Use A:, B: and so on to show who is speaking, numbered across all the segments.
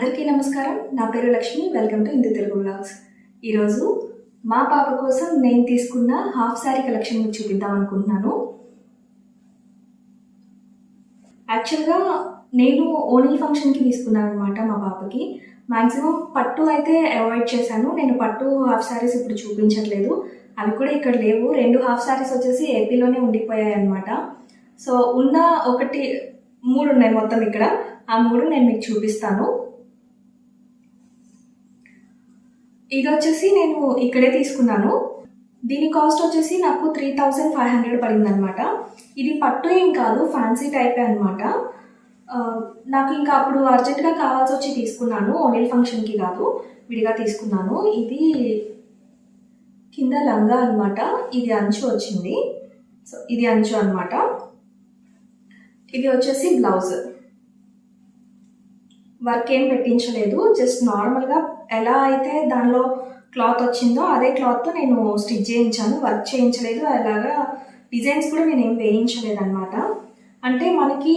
A: అందరికీ నమస్కారం. నా పేరు Lakshmi. Welcome to Hindu Telugu blogs ఈరోజు మా పాప కోసం నేను తీసుకున్న హాఫ్ శారీ కలెక్షన్ మీకు చూపిద్దాం అనుకుంటున్నాను. యాక్చువల్గా నేను ఓనీ ఫంక్షన్కి తీసుకున్నాను అనమాట మా పాపకి. మ్యాక్సిమం పట్టు అయితే అవాయిడ్ చేశాను. నేను పట్టు హాఫ్ శారీస్ ఇప్పుడు చూపించట్లేదు. అవి కూడా ఇక్కడ లేవు. రెండు హాఫ్ శారీస్ వచ్చేసి ఏపీలోనే ఉండిపోయాయి అనమాట సో ఉన్న ఒకటి మూడు ఉన్నాయి మొత్తం ఇక్కడ. ఆ మూడు నేను మీకు చూపిస్తాను. ఇది వచ్చేసి నేను ఇక్కడే తీసుకున్నాను. దీని కాస్ట్ వచ్చేసి నాకు త్రీ థౌజండ్ ఫైవ్ హండ్రెడ్ పడింది అనమాట ఇది పట్టు ఏం కాదు ఫ్యాన్సీ టైపే అనమాట నాకు ఇంకా అప్పుడు అర్జెంటుగా కావాల్సి వచ్చి తీసుకున్నాను ఓనిల్ ఫంక్షన్కి కాదు విడిగా తీసుకున్నాను. ఇది కింద లంగా అనమాట ఇది అంచు వచ్చింది. సో ఇది అంచు అనమాట ఇది వచ్చేసి బ్లౌజ్. వర్క్ ఏం పెట్టించలేదు జస్ట్ నార్మల్గా ఎలా అయితే దానిలో క్లాత్ వచ్చిందో అదే క్లాత్తో నేను స్టిచ్ చేయించాను వర్క్ చేయించలేదు. అలాగా డిజైన్స్ కూడా నేను ఏం వేయించలేదు అనమాట అంటే మనకి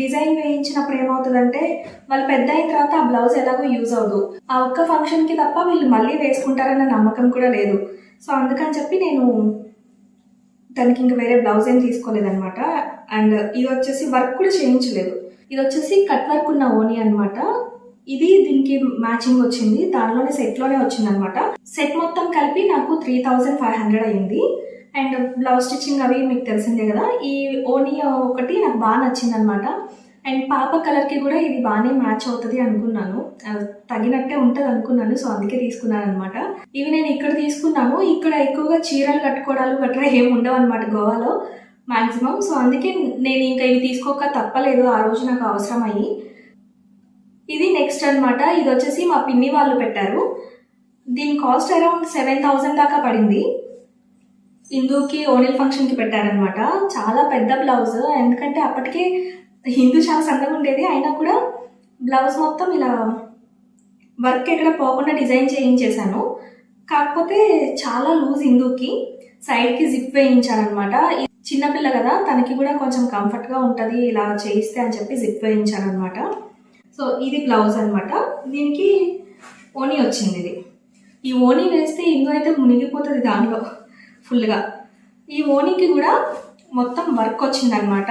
A: డిజైన్ వేయించినప్పుడు ఏమవుతుందంటే వాళ్ళు పెద్ద అయిన తర్వాత ఆ బ్లౌజ్ ఎలాగో యూజ్ అవ్వదు. ఆ ఒక్క ఫంక్షన్కి తప్ప వీళ్ళు మళ్ళీ వేసుకుంటారన్న నమ్మకం కూడా లేదు. సో అందుకని చెప్పి నేను దానికి ఇంకా వేరే బ్లౌజ్ ఏం తీసుకోలేదనమాట అండ్ ఇది వచ్చేసి వర్క్ కూడా చేయించలేదు. ఇది వచ్చేసి కట్ వర్క్ ఉన్న ఓని అనమాట ఇది దీనికి మ్యాచింగ్ వచ్చింది. దానిలోనే సెట్లోనే వచ్చింది అనమాట సెట్ మొత్తం కలిపి నాకు త్రీ థౌజండ్ ఫైవ్ హండ్రెడ్ అయింది అండ్ బ్లౌజ్ స్టిచ్చింగ్ అవి మీకు తెలిసిందే కదా ఈ ఓనీ ఒకటి నాకు బాగా నచ్చింది అనమాట అండ్ పాప కలర్కి కూడా ఇది బాగానే మ్యాచ్ అవుతుంది అనుకున్నాను. తగినట్టే ఉంటుంది అనుకున్నాను సో అందుకే తీసుకున్నాను అనమాట ఇవి నేను ఇక్కడ తీసుకున్నాను. ఇక్కడ ఎక్కువగా చీరలు కట్టుకోవడాలు గట్రా ఏమి ఉండవు అనమాట గోవాలో మాక్సిమం. సో అందుకే నేను ఇంకా ఇవి తీసుకోక తప్పలేదు. ఆ రోజు నాకు అవసరం అయ్యి ఇది నెక్స్ట్ అన్నమాట. ఇది వచ్చేసి మా పిన్ని వాళ్ళు పెట్టారు. దీని కాస్ట్ అరౌండ్ సెవెన్ థౌజండ్ దాకా పడింది. హిందూకి ఓనిల్ ఫంక్షన్కి పెట్టారనమాట చాలా పెద్ద బ్లౌజ్ ఎందుకంటే అప్పటికే హిందూ చాలా సన్నగా ఉండేది. అయినా కూడా బ్లౌజ్ మొత్తం ఇలా వర్క్ ఎక్కడ పోకుండా డిజైన్ చేయించేశాను. కాకపోతే చాలా లూజ్ హిందూకి. సైడ్కి జిప్ వేయించానమాట చిన్నపిల్ల కదా తనకి కూడా కొంచెం కంఫర్ట్గా ఉంటుంది ఇలా చేయిస్తే అని చెప్పి జిప్ వేయించానమాట అనమాట సో ఇది బ్లౌజ్ అనమాట దీనికి ఓనీ వచ్చింది ఇది. ఈ ఓనీ వేస్తే ఇందు అయితే మునిగిపోతుంది దానిలో ఫుల్గా. ఈ ఓనీకి కూడా మొత్తం వర్క్ వచ్చిందనమాట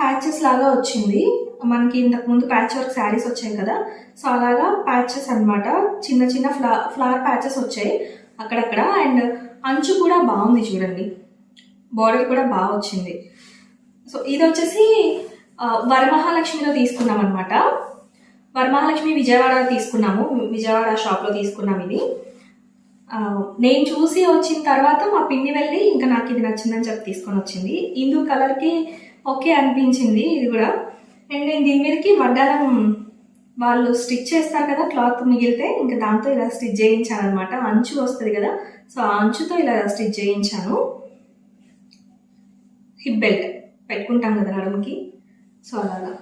A: ప్యాచెస్ లాగా వచ్చింది. మనకి ఇంతకు ముందు ప్యాచ్ వర్క్ శారీస్ వచ్చాయి కదా సో అలాగా ప్యాచెస్ అన్నమాట. చిన్న చిన్న ఫ్లా ఫ్లవర్ ప్యాచెస్ వచ్చాయి అక్కడక్కడ. అండ్ అంచు కూడా బాగుంది చూడండి. బార్డర్ కూడా బాగా వచ్చింది. సో ఇది వచ్చేసి వరమహాలక్ష్మిలో తీసుకున్నాం అనమాట వరమహాలక్ష్మి విజయవాడ తీసుకున్నాము. విజయవాడ షాప్లో తీసుకున్నాం ఇది. నేను చూసి వచ్చిన తర్వాత మా పిన్ని వెళ్ళి ఇంకా నాకు ఇది నచ్చిందని చెప్పి తీసుకొని వచ్చింది. ఇందు కలర్కి ఓకే అనిపించింది ఇది కూడా. అండ్ నేను దీని మీదకి వడ్డాలం వాళ్ళు స్టిచ్ చేస్తారు కదా క్లాత్ మిగిలితే ఇంకా దాంతో ఇలా స్టిచ్ చేయించాను అనమాట అంచు వస్తుంది కదా సో ఆ అంచుతో ఇలా స్టిచ్ చేయించాను. హిప్ బెల్ట్ పెట్టుకుంటాం కదా నడుముకి. సో అలాగా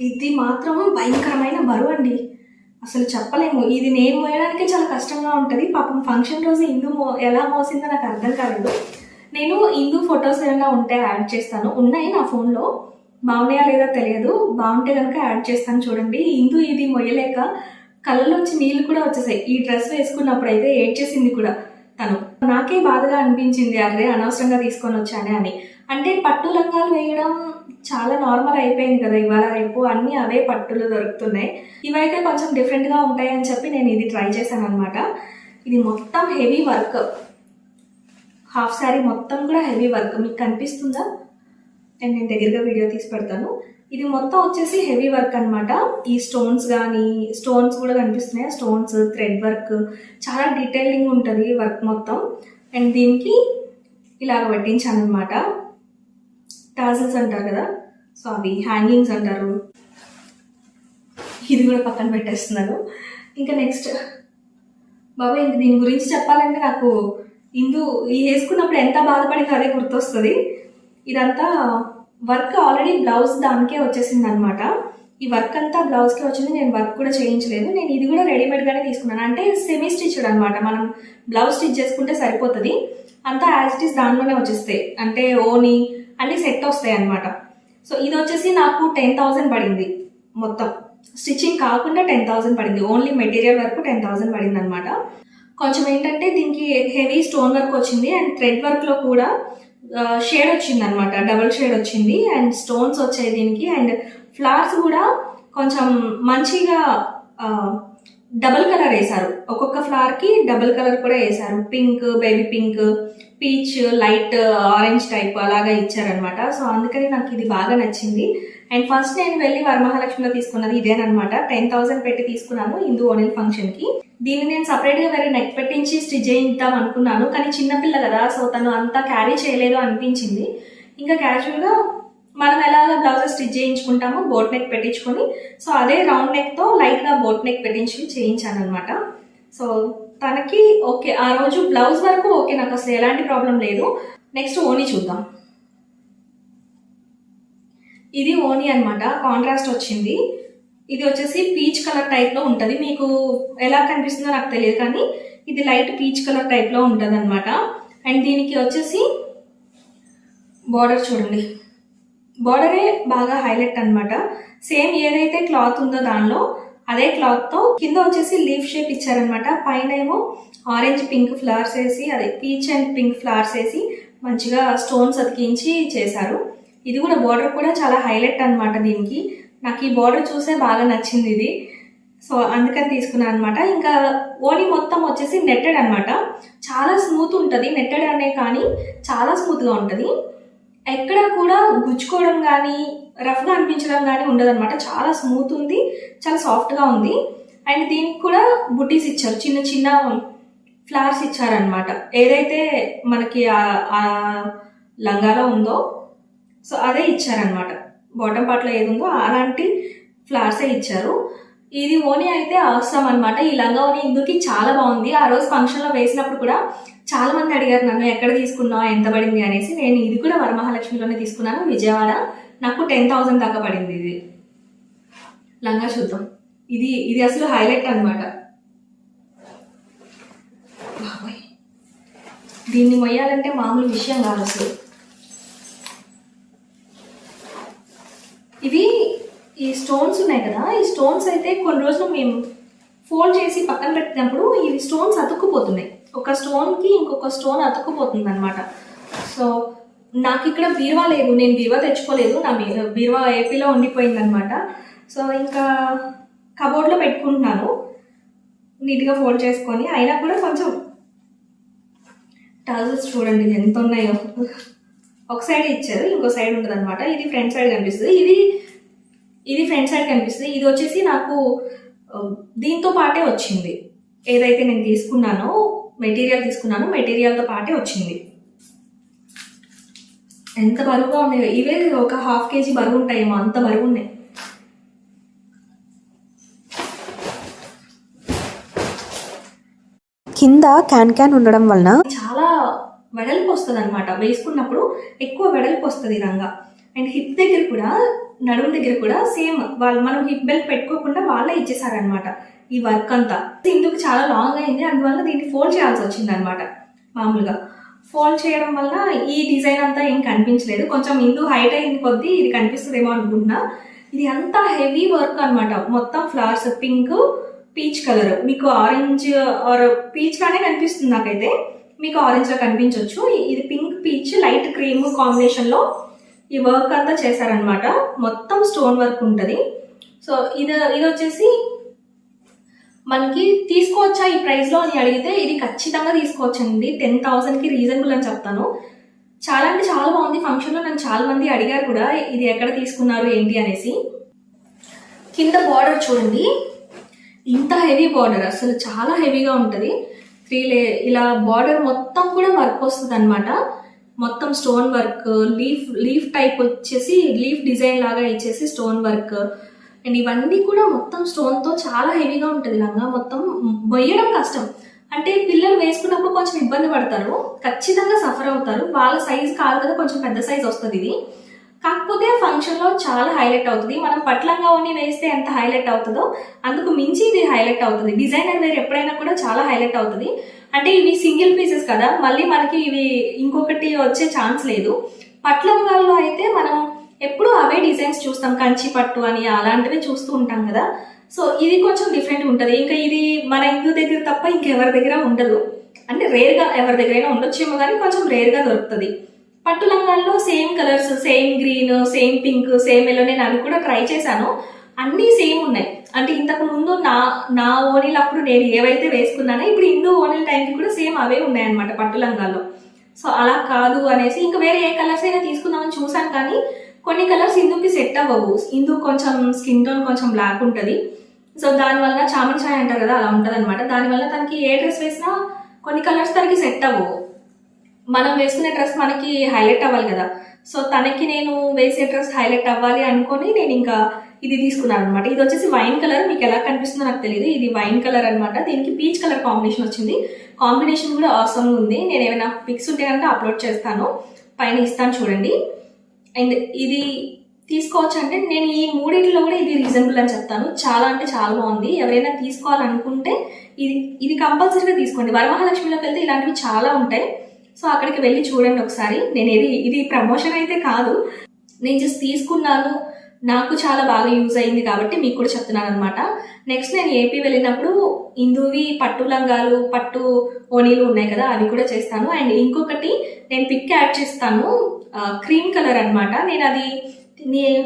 A: ఇది మాత్రం భయంకరమైన బరువు అండి. అసలు చెప్పలేము. ఇది నేను మోయడానికే చాలా కష్టంగా ఉంటుంది. పాపం ఫంక్షన్ రోజు ఇందు మో ఎలా మోసిందో నాకు అర్థం కాలేదు. నేను ఇందు ఫొటోస్ ఏమైనా ఉంటే యాడ్ చేస్తాను. ఉన్నాయి నా ఫోన్లో. బాగున్నాయా లేదా తెలియదు. బాగుంటే కనుక యాడ్ చేస్తాను చూడండి. ఇందు ఇది మొయ్యలేక కళ్ళలోంచి నీళ్ళు కూడా వచ్చేసాయి. ఈ డ్రెస్ వేసుకున్నప్పుడు అయితే ఏడ్ చేసింది కూడా. తను. నాకే బాధగా అనిపించింది అదే అనవసరంగా తీసుకొని వచ్చానే అని. అంటే పట్టు లంగాలు వేయడం చాలా నార్మల్ అయిపోయింది కదా ఇవాళ రేపు అన్నీ అవే పట్టులు దొరుకుతున్నాయి. ఇవైతే కొంచెం డిఫరెంట్గా ఉంటాయని చెప్పి నేను ఇది ట్రై చేశాను అనమాట ఇది మొత్తం హెవీ వర్క్ హాఫ్ శారీ మొత్తం కూడా హెవీ వర్క్ మీకు కనిపిస్తుందా? నేను దగ్గరగా వీడియో తీసి పెడతాను. ఇది మొత్తం వచ్చేసి హెవీ వర్క్ అనమాట ఈ స్టోన్స్ కానీ స్టోన్స్ కూడా కనిపిస్తున్నాయి. స్టోన్స్ థ్రెడ్ వర్క్ చాలా డీటెయిలింగ్ ఉంటుంది వర్క్ మొత్తం. అండ్ దీనికి ఇలాగ పెట్టించాను అనమాట టాజిల్స్ అంటారు కదా? సో అవి హ్యాంగింగ్స్ అంటారు. ఇది కూడా పక్కన పెట్టేస్తున్నారు. ఇంకా నెక్స్ట్ బాబా ఇంక దీని గురించి చెప్పాలంటే నాకు ఇందు ఈ వేసుకున్నప్పుడు ఎంత బాధపడిందో అదే గుర్తొస్తుంది. ఇదంతా వర్క్ ఆల్రెడీ బ్లౌజ్ దానికే వచ్చేసింది అనమాట ఈ వర్క్ అంతా బ్లౌజ్కి వచ్చింది నేను వర్క్ కూడా చేయించలేదు. నేను ఇది కూడా రెడీమేడ్గానే తీసుకున్నాను. అంటే సెమీ స్టిచ్డ్ అనమాట. మనం బ్లౌజ్ స్టిచ్ చేసుకుంటే సరిపోతుంది. అంతా యాజ్ ఇట్ ఈస్ దానిలోనే వచ్చేస్తాయి. అంటే ఓని అన్ని సెట్ వస్తాయి అనమాట. సో ఇది వచ్చేసి నాకు టెన్ థౌజండ్ పడింది మొత్తం. స్టిచ్చింగ్ కాకుండా టెన్ థౌజండ్ పడింది. ఓన్లీ మెటీరియల్ వరకు టెన్ థౌసండ్ పడింది అనమాట కొంచెం ఏంటంటే దీనికి హెవీ స్టోన్ వర్క్ వచ్చింది. అండ్ థ్రెడ్ వర్క్లో కూడా షేడ్ వచ్చింది అనమాట డబుల్ షేడ్ వచ్చింది. అండ్ స్టోన్స్ వచ్చాయి దీనికి. అండ్ ఫ్లవర్స్ కూడా కొంచెం మంచిగా డబుల్ కలర్ వేశారు. ఒక్కొక్క ఫ్లవర్కి డబుల్ కలర్ కూడా వేశారు. Pink baby pink peach light orange type అలాగా ఇచ్చారనమాట సో అందుకని నాకు ఇది బాగా నచ్చింది. అండ్ ఫస్ట్ నేను వెళ్ళి వరమహాలక్ష్మిలో తీసుకున్నది ఇదేనమాట టెన్ థౌసండ్ పెట్టి తీసుకున్నాను హిందూ ఓనిల్ ఫంక్షన్కి దీన్ని నేను సపరేట్గా వేరే నెక్ పెట్టించి స్టిచ్ చేయిద్దాం అనుకున్నాను. కానీ చిన్నపిల్ల కదా సో తను అంతా క్యారీ చేయలేదు అనిపించింది. ఇంకా క్యాజువల్గా మనం ఎలాగ బ్లౌజెస్ స్టిచ్ చేయించుకుంటామో బోట్ నెక్ పెట్టించుకొని సో అదే రౌండ్ నెక్తో లైట్గా బోట్ నెక్ పెట్టించి చేయించాను అనమాట సో తనకి ఓకే ఆ రోజు బ్లౌజ్ వరకు ఓకే నాకు అసలు ఎలాంటి ప్రాబ్లం లేదు. నెక్స్ట్ ఓనీ చూద్దాం. ఇది ఓనీ అనమాట కాంట్రాస్ట్ వచ్చింది. ఇది వచ్చేసి పీచ్ కలర్ టైప్లో మీకు ఎలా కనిపిస్తుందో నాకు తెలియదు కానీ ఇది లైట్ పీచ్ కలర్ టైప్లో అనమాట అండ్ దీనికి వచ్చేసి బార్డర్ చూడండి. బార్డరే బాగా హైలైట్ అనమాట సేమ్ ఏదైతే క్లాత్ ఉందో దానిలో అదే క్లాత్తో కింద వచ్చేసి లీఫ్ షేప్ ఇచ్చారనమాట పైన ఏమో ఆరెంజ్ పింక్ ఫ్లవర్స్ వేసి అదే పీచ్ అండ్ పింక్ ఫ్లవర్స్ వేసి మంచిగా స్టోన్స్ అతికించి చేశారు. ఇది కూడా బార్డర్ కూడా చాలా హైలైట్ అనమాట దీనికి. నాకు ఈ బార్డర్ చూసే బాగా నచ్చింది ఇది. సో అందుకని తీసుకున్నాను అనమాట ఇంకా ఓని మొత్తం వచ్చేసి నెట్టెడ్ అనమాట చాలా స్మూత్ ఉంటుంది. నెట్టెడ్ అనే కానీ చాలా స్మూత్గా ఉంటుంది. ఎక్కడ కూడా గుచ్చుకోవడం కానీ రఫ్గా అనిపించడం కానీ ఉండదన్నమాట. చాలా స్మూత్ ఉంది. చాలా సాఫ్ట్గా ఉంది. అండ్ దీనికి కూడా బుటీస్ ఇచ్చారు. చిన్న చిన్న ఫ్లవర్స్ ఇచ్చారనమాట ఏదైతే మనకి లంగాలో ఉందో సో అదే ఇచ్చారనమాట బాటమ్ పార్ట్లో ఏది ఉందో అలాంటి ఫ్లవర్సే ఇచ్చారు. ఇది ఓని అయితే అవసరం అనమాట ఈ లంగా ఓని ఇందుకి చాలా బాగుంది. ఆ రోజు ఫంక్షన్లో వేసినప్పుడు కూడా చాలా మంది అడిగారు నన్ను ఎక్కడ తీసుకున్నావు? ఎంత పడింది? అనేసి. నేను ఇది కూడా వరమహాలక్ష్మిలోనే తీసుకున్నాను. విజయవాడ నాకు టెన్ థౌజండ్ దాకా పడింది ఇది. లంగా చూద్దాం. ఇది ఇది అసలు హైలైట్ అనమాట దీన్ని మొయ్యాలంటే మామూలు విషయం కాదు అసలు. ఇవి ఈ స్టోన్స్ ఉన్నాయి కదా ఈ స్టోన్స్ అయితే కొన్ని రోజులు మేము ఫోల్డ్ చేసి పక్కన పెట్టినప్పుడు ఇవి స్టోన్స్ అతుక్కుపోతున్నాయి. ఒక స్టోన్కి ఇంకొక స్టోన్ అతుక్కుపోతుంది అనమాట సో నాకు ఇక్కడ బీరువా లేదు నేను బీరువా తెచ్చుకోలేదు నా బీరువా ఏపీలో ఉండిపోయింది అనమాట సో ఇంకా కబోర్డ్లో పెట్టుకుంటున్నాను నీట్గా ఫోల్డ్ చేసుకొని. అయినా కూడా కొంచెం టజల్స్ చూడండి ఎంత ఉన్నాయో. ఒక సైడ్ ఇచ్చారు ఇంకో సైడ్ ఉంటుంది అనమాట ఇది ఫ్రంట్ సైడ్ కనిపిస్తుంది. ఇది ఇది ఫ్రంట్ సైడ్ కనిపిస్తుంది. ఇది వచ్చేసి నాకు దీంతో పాటే వచ్చింది. ఏదైతే నేను తీసుకున్నానో మెటీరియల్ తీసుకున్నానో మెటీరియల్తో పాటే వచ్చింది. ఎంత బరువుగా ఉన్నాయి. ఇవే ఒక హాఫ్ కేజీ బరువు ఉంటాయేమో అంత బరువు ఉన్నాయి.
B: కింద క్యాన్ క్యాన్ ఉండడం వలన
A: చాలా వెడల్పు వస్తుంది అనమాట వేసుకున్నప్పుడు ఎక్కువ వెడల్పు వస్తుంది రంగా. అండ్ హిప్ దగ్గర కూడా నడుము దగ్గర కూడా సేమ్ వాళ్ళు మనం హిప్ బెల్ట్ పెట్టుకోకుండా వాళ్ళే ఇచ్చేసారనమాట ఈ వర్క్ అంతా. ఇందుకు చాలా లాంగ్ అయింది. అందువల్ల దీన్ని ఫోల్డ్ చేయాల్సి వచ్చింది అనమాట మామూలుగా. ఫోల్డ్ చేయడం వల్ల ఈ డిజైన్ అంతా ఏం కనిపించలేదు. కొంచెం ఇందు హైట్ అయింది కొద్దీ ఇది కనిపిస్తుందేమో అనుకుంటున్నా. ఇది అంతా హెవీ వర్క్ అన్నమాట. మొత్తం ఫ్లవర్స్ పింక్ పీచ్ కలర్. మీకు ఆరెంజ్ ఆర్ పీచ్ లానే కనిపిస్తుంది నాకైతే. మీకు ఆరెంజ్లో కనిపించవచ్చు ఇది పింక్ పీచ్ లైట్ క్రీమ్ కాంబినేషన్లో ఈ వర్క్ అంతా చేశారనమాట మొత్తం స్టోన్ వర్క్ ఉంటుంది. సో ఇది ఇది వచ్చేసి మనకి తీసుకోవచ్చా? ఈ ప్రైస్లో అని అడిగితే ఇది ఖచ్చితంగా తీసుకోవచ్చండి. టెన్ థౌసండ్కి రీజనబుల్ అని చెప్తాను. చాలా అంటే చాలా బాగుంది. ఫంక్షన్లో నన్ను చాలా మంది అడిగారు కూడా ఇది ఎక్కడ తీసుకున్నారు ఏంటి అనేసి. కింద బార్డర్ చూడండి. ఇంత హెవీ బార్డర్ అసలు చాలా హెవీగా ఉంటుంది. త్రీ లే ఇలా బార్డర్ మొత్తం కూడా వర్క్ వస్తుంది అనమాట మొత్తం stone work leaf leaf type వచ్చేసి లీఫ్ డిజైన్ లాగా ఇచ్చేసి స్టోన్ వర్క్ అండ్ ఇవన్నీ కూడా మొత్తం స్టోన్తో చాలా హెవీగా ఉంటుంది లంగా. మొత్తం మొయ్యడం కష్టం. అంటే పిల్లలు వేసుకున్నప్పుడు కొంచెం ఇబ్బంది పడతారు. ఖచ్చితంగా సఫర్ అవుతారు. వాళ్ళ సైజ్ కాదు కదా కొంచెం పెద్ద సైజ్ వస్తుంది ఇది. కాకపోతే ఫంక్షన్లో చాలా హైలైట్ అవుతుంది. మనం పట్లంగా ఉండి వేస్తే ఎంత హైలైట్ అవుతుందో అందుకు మించి ఇది హైలైట్ అవుతుంది. డిజైనర్ వేర్ ఎప్పుడైనా కూడా చాలా హైలైట్ అవుతుంది. అంటే ఇవి సింగిల్ పీసెస్ కదా మళ్ళీ మనకి ఇవి ఇంకొకటి వచ్చే ఛాన్స్ లేదు. పట్లంగాల్లో అయితే మనం ఎప్పుడు అవే డిజైన్స్ చూస్తాం. కంచి పట్టు అని అలాంటివి చూస్తూ ఉంటాం కదా. సో ఇది కొంచెం డిఫరెంట్ ఉంటుంది. ఇంకా ఇది మన హిందూ దగ్గర తప్ప ఇంకెవరి దగ్గర ఉండదు. అంటే రేర్గా ఎవరి దగ్గరైనా ఉండొచ్చేమో కానీ కొంచెం రేర్గా దొరుకుతుంది. పట్టు లంగాల్లో same colours same green same pink same yellow నేను అవి కూడా ట్రై చేశాను. అన్నీ సేమ్ ఉన్నాయి. అంటే ఇంతకు ముందు నా నా ఓనీలు అప్పుడు నేను ఏవైతే వేసుకున్నానో ఇప్పుడు హిందూ ఓనీల టైంకి కూడా సేమ్ అవే ఉన్నాయన్నమాట పట్టు లంగాల్లో సో అలా కాదు అనేసి ఇంకా వేరే ఏ కలర్స్ అయినా తీసుకుందామని చూసాను కానీ కొన్ని కలర్స్ ఇందుకి సెట్ అవ్వవు. ఇందుకు కొంచెం స్కిన్ టోన్ కొంచెం బ్లాక్ ఉంటుంది. సో దానివల్ల చామన్ ఛాయ్ అంటారు కదా అలా ఉంటుంది అనమాట దానివల్ల తనకి ఏ డ్రెస్ వేసినా కొన్ని కలర్స్ తనకి సెట్ అవ్వవు. మనం వేసుకునే డ్రెస్ మనకి హైలైట్ అవ్వాలి కదా. సో తనకి నేను వేసే డ్రెస్ హైలైట్ అవ్వాలి అనుకొని నేను ఇంకా ఇది తీసుకున్నాను అనమాట ఇది వచ్చేసి వైన్ కలర్. మీకు ఎలా కనిపిస్తుందో నాకు తెలియదు ఇది వైన్ కలర్ అన్నమాట. దీనికి పీచ్ కలర్ కాంబినేషన్ వచ్చింది. కాంబినేషన్ కూడా అవసరం ఉంది. నేను ఏమైనా పిక్స్ ఉంటే కనుక అప్లోడ్ చేస్తాను. పైన ఇస్తాను చూడండి. అండ్ ఇది తీసుకోవచ్చు అంటే నేను ఈ మూడింటిలో కూడా ఇది రీజనబుల్ అని చెప్తాను. చాలా అంటే చాలా బాగుంది. ఎవరైనా తీసుకోవాలనుకుంటే ఇది ఇది కంపల్సరీగా తీసుకోండి. వరమహాలక్ష్మిలోకి వెళ్తే ఇలాంటివి చాలా ఉంటాయి. సో అక్కడికి వెళ్ళి చూడండి ఒకసారి. నేను ఇది ఇది ప్రమోషన్ అయితే కాదు. నేను జస్ట్ తీసుకున్నాను. నాకు చాలా బాగా యూజ్ అయింది కాబట్టి మీకు కూడా చెప్తున్నాను అనమాట నెక్స్ట్ నేను ఏపీ వెళ్ళినప్పుడు ఇందువి పట్టు లంగాలు పట్టు ఓనీలు ఉన్నాయి కదా అవి కూడా చేస్తాను. అండ్ ఇంకొకటి నేను పిక్ యాడ్ చేస్తాను. క్రీమ్ కలర్ అనమాట నేను అది నే-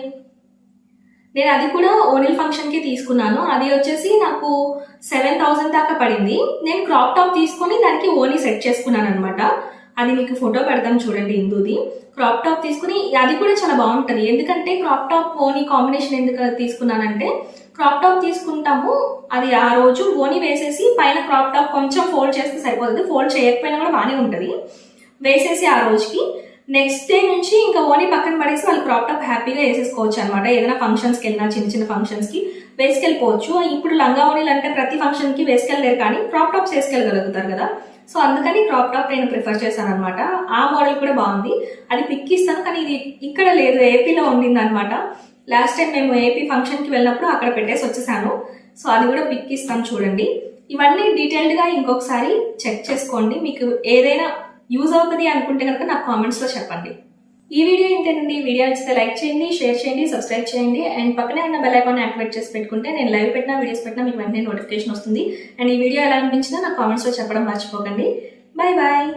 A: నేను అది కూడా ఓనిల్ ఫంక్షన్కి తీసుకున్నాను. అది వచ్చేసి నాకు సెవెన్ థౌజండ్ దాకా పడింది. నేను క్రాప్ టాప్ తీసుకొని దానికి ఓనీ సెట్ చేసుకున్నాను అనమాట అది మీకు ఫోటో పెడతాం చూడండి ఇందుది. క్రాప్ టాప్ తీసుకుని అది కూడా చాలా బాగుంటుంది. ఎందుకంటే క్రాప్ టాప్ ఓనీ కాంబినేషన్ ఎందుకు తీసుకున్నానంటే క్రాప్ టాప్ తీసుకుంటాము అది ఆ రోజు ఓనీ వేసేసి పైన క్రాప్ టాప్ కొంచెం ఫోల్డ్ చేస్తే సరిపోతుంది. ఫోల్డ్ చేయకపోయినా కూడా బాగానే ఉంటుంది. వేసేసి ఆ రోజుకి. నెక్స్ట్ డే నుంచి ఇంకా ఓనీ పక్కన పడేసి వాళ్ళు క్రాప్ టాప్ హ్యాపీగా వేసేసుకోవచ్చు అనమాట ఏదైనా ఫంక్షన్స్కి వెళ్ళినా చిన్న చిన్న ఫంక్షన్స్కి వేసుకెళ్ళిపోవచ్చు. ఇప్పుడు లంగా ఓనీలు అంటే ప్రతి ఫంక్షన్కి వేసుకెళ్ళలేరు కానీ క్రాప్ టాప్స్ వేసుకెళ్ళగలుగుతారు కదా. సో అందుకని క్రాప్ టాప్ నేను ప్రిఫర్ చేశాను అనమాట ఆ మోడల్ కూడా బాగుంది. అది పిక్ ఇస్తాను కానీ ఇది ఇక్కడ లేదు. ఏపీలో ఉండింది అనమాట లాస్ట్ టైం మేము ఏపీ ఫంక్షన్కి వెళ్ళినప్పుడు అక్కడ పెట్టేసి వచ్చేసాను. సో అది కూడా పిక్ ఇస్తాం చూడండి. ఇవన్నీ డీటెయిల్డ్గా ఇంకొకసారి చెక్ చేసుకోండి. మీకు ఏదైనా యూజ్ అవుతుంది అనుకుంటే కనుక నాకు కామెంట్స్లో చెప్పండి. ఈ వీడియో ఏంటండి వీడియో నచ్చితే లైక్ చేయండి షేర్ చేయండి సబ్స్క్రైబ్ చేయండి. అండ్ పక్కనే ఉన్న బెల్ ఐకాన్ యాక్టివేట్ చేసి పెట్టుకుంటే నేను లైవ్ పెట్టినా వీడియోస్ పెట్టినా మీకు వెంటనే నోటిఫికేషన్ వస్తుంది. అండ్ ఈ వీడియో ఎలా అనిపించినా నాకు కామెంట్స్లో చెప్పడం మర్చిపోకండి. Bye bye